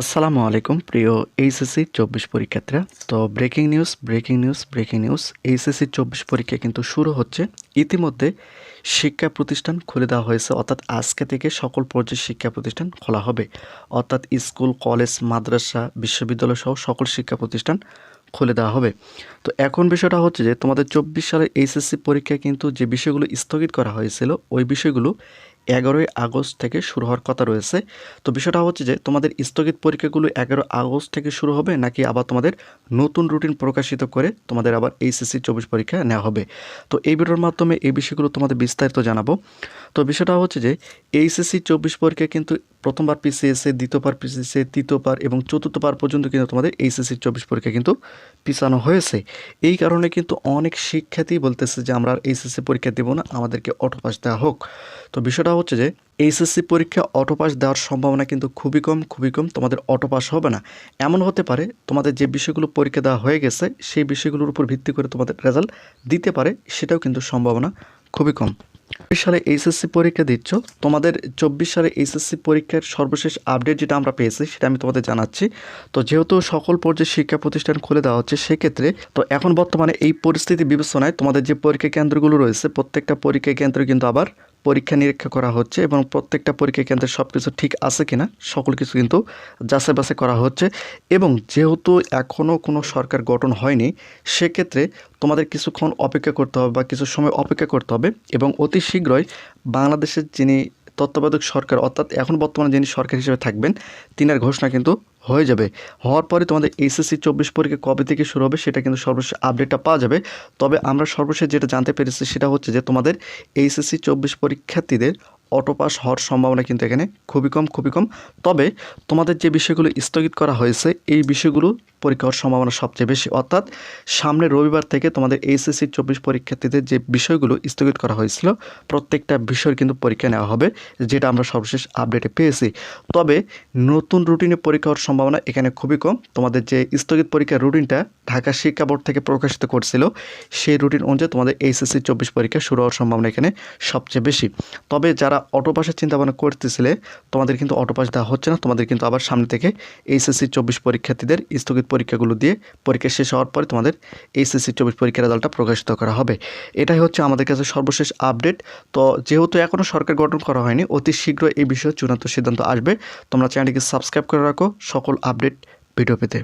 আসসালামু আলাইকুম, প্রিয় এইচএসসি চব্বিশ পরীক্ষার্থীরা। তো breaking news breaking news breaking news HSC চব্বিশ পরীক্ষা কিন্তু শুরু হচ্ছে। ইতিমধ্যে শিক্ষা প্রতিষ্ঠান খুলে দেওয়া হয়েছে, অর্থাৎ আজকে থেকে সকল পর্যায়ের শিক্ষা প্রতিষ্ঠান খোলা হবে। অর্থাৎ স্কুল, কলেজ, মাদ্রাসা, বিশ্ববিদ্যালয় সহ সকল শিক্ষা প্রতিষ্ঠান খুলে দেওয়া হবে। তো এখন বিষয়টা হচ্ছে যে, তোমাদের চব্বিশ সালের এইচএসসি পরীক্ষা কিন্তু যে বিষয়গুলো স্থগিত করা হয়েছিল, ওই বিষয়গুলো এগারোই আগস্ট থেকে শুরু হওয়ার কথা রয়েছে। তো বিষয়টা হচ্ছে যে, তোমাদের স্থগিত পরীক্ষাগুলো এগারো আগস্ট থেকে শুরু হবে, নাকি আবার তোমাদের নতুন রুটিন প্রকাশিত করে তোমাদের আবার এইচএসসি চব্বিশ পরীক্ষা নেওয়া হবে? তো এই ভিডিওর মাধ্যমে এই বিষয়গুলো তোমাদের বিস্তারিত জানাব। তো বিষয়টা হচ্ছে যে, এইচএসসি চব্বিশ পরীক্ষা কিন্তু প্রথমবার পিসিএসএ দ্বিতীয়বার পিসিএসএ তৃতীয়বার এবং চতুর্থবার পর্যন্ত কিন্তু তোমাদের এইচএসসি চব্বিশ পরীক্ষা কিন্তু পিছানো হয়েছে। এই কারণে কিন্তু অনেক শিক্ষার্থী বলতেছে যে, আমরা এইচএসসি পরীক্ষা দেবো না, আমাদেরকে অটো পাস দেওয়া হোক। তো বিষয়টা হচ্ছে যে এইচএসসি পরীক্ষা অটো পাস দেওয়ার সম্ভাবনা কিন্তু খুবই কম খুবই কম, তোমাদের অটো পাস হবে না। এমন হতে পারে, তোমাদের যে বিষয়গুলো পরীক্ষা দেওয়া হয়ে গেছে, সেই বিষয়গুলোর উপর ভিত্তি করে তোমাদের রেজাল্ট দিতে পারে, সেটাও কিন্তু সম্ভাবনা খুবই কম। চব্বিশ সালে এইচএসসি পরীক্ষা দিচ্ছ, তোমাদের চব্বিশ সালে এইচএসসি পরীক্ষার সর্বশেষ আপডেট যেটা আমরা পেয়েছি সেটা আমি তোমাদের জানাচ্ছি। তো যেহেতু সকল পর্যায়ে শিক্ষা প্রতিষ্ঠান খুলে দেওয়া হচ্ছে, সেক্ষেত্রে তো এখন বর্তমানে এই পরিস্থিতি বিবেচনায় তোমাদের যে পরীক্ষা কেন্দ্রগুলো রয়েছে, প্রত্যেকটা পরীক্ষা কেন্দ্র কিন্তু আবার পরীক্ষা নিরীক্ষা করা হচ্ছে এবং প্রত্যেকটা পরীক্ষা কেন্দ্রে সব কিছু ঠিক আছে কিনা সকল কিছু কিন্তু যাচাই বাছাই করা হচ্ছে। এবং যেহেতু এখনও কোনো সরকার গঠন হয়নি, সেক্ষেত্রে তোমাদের কিছুক্ষণ অপেক্ষা করতে হবে বা কিছু সময় অপেক্ষা করতে হবে এবং অতি শীঘ্রই বাংলাদেশের যিনি তত্ত্বাবধায়ক সরকার, অর্থাৎ এখন বর্তমানে যিনি সরকার হিসেবে থাকবেন, তিনার ঘোষণা কিন্তু হয়ে যাবে। হওয়ার পরে তোমাদের এইচএসসি চব্বিশ পরীক্ষা কবে থেকে শুরু হবে সেটা কিন্তু সর্বশেষ আপডেটটা পাওয়া যাবে। তবে আমরা সর্বশেষ যেটা জানতে পেরেছি সেটা হচ্ছে যে তোমাদের এইচএসসি চব্বিশ পরীক্ষার্থীদের অটো পাস হওয়ার সম্ভাবনা কিন্তু এখানে খুবই কম খুবই কম। তবে তোমাদের যে বিষয়গুলো স্থগিত করা হয়েছে, এই বিষয়গুলো পরীক্ষা হওয়ার সম্ভাবনা সবচেয়ে বেশি। অর্থাৎ সামনে রবিবার থেকে তোমাদের এইচএসসি চব্বিশ পরীক্ষার্থীদের যে বিষয়গুলো স্থগিত করা হয়েছিল, প্রত্যেকটা বিষয়ের কিন্তু পরীক্ষা নেওয়া হবে, যেটা আমরা সর্বশেষ আপডেটে পেয়েছি। তবে নতুন রুটিনে পরীক্ষা হওয়ার সম্ভাবনা এখানে খুবই কম। তোমাদের যে স্থগিত পরীক্ষার রুটিনটা ঢাকা শিক্ষা বোর্ড থেকে প্রকাশিত করছিল, সেই রুটিন অনুযায়ী তোমাদের এইচএসসি চব্বিশ পরীক্ষা শুরু হওয়ার সম্ভাবনা এখানে সবচেয়ে বেশি। তবে যারা অটো পাসের চিন্তাভাবনা করতেছিলে, তোমাদের কিন্তু অটোপাস দেওয়া হচ্ছে না। তোমাদের কিন্তু আবার সামনে থেকে এইচএসসি চব্বিশ পরীক্ষার্থীদের স্থগিত পরীক্ষাগুলো দিয়ে পরীক্ষা শেষ হওয়ার পরে তোমাদের এইচএসসি চব্বিশ পরীক্ষার রেজাল্টটা প্রকাশিত করা হবে। এটাই হচ্ছে আমাদের কাছে সর্বশেষ আপডেট। তো যেহেতু এখনও সরকার গঠন করা হয়নি, অতি শীঘ্র এই বিষয়ে চূড়ান্ত সিদ্ধান্ত আসবে। তোমরা চ্যানেলটিকে সাবস্ক্রাইব করে রাখো সকল আপডেট ভিডিও পেতে।